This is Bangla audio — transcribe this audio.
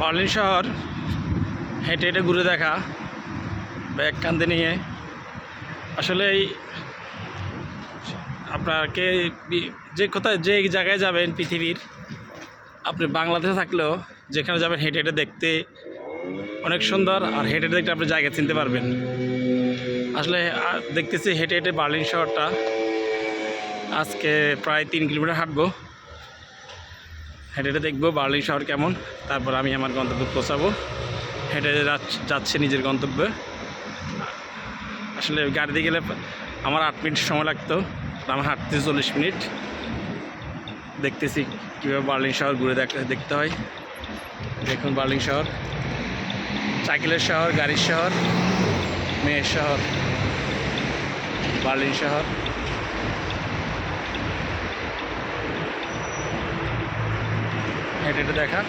বার্লিন শহর, হেঁটে হেঁটে ঘুরে দেখা, ব্যাগ কান্দে নিয়ে। আসলে এই আপনাকে যে কোথায়, যে জায়গায় যাবেন পৃথিবীর, আপনি বাংলাদেশে থাকলেও যেখানে যাবেন হেঁটে হেঁটে দেখতে অনেক সুন্দর, আর হেঁটে হেঁটে দেখতে আপনি জায়গা চিনতে পারবেন। আসলে দেখতেছি হেঁটে হেঁটে বার্লিন শহরটা। আজকে প্রায় তিন কিলোমিটার হাঁটবো। হেঁটে হেঁটে দেখব বার্লিন শহর কেমন, তারপর আমি আমার গন্তব্যে পৌঁছাবো। হেঁটে যাচ্ছে নিজের গন্তব্যে। আসলে গাড়িতে গেলে আমার আট মিনিট সময় লাগতো আমার হাঁটতে চল্লিশ মিনিট। দেখতেছি কীভাবে বার্লিন শহর ঘুরে দেখ- দেখতে হয়। দেখুন বার্লিন শহর। সাইকেলের শহর, গাড়ির শহর, মেয়ের শহর বার্লিন শহর। হেঁটে হেঁটে দেখা।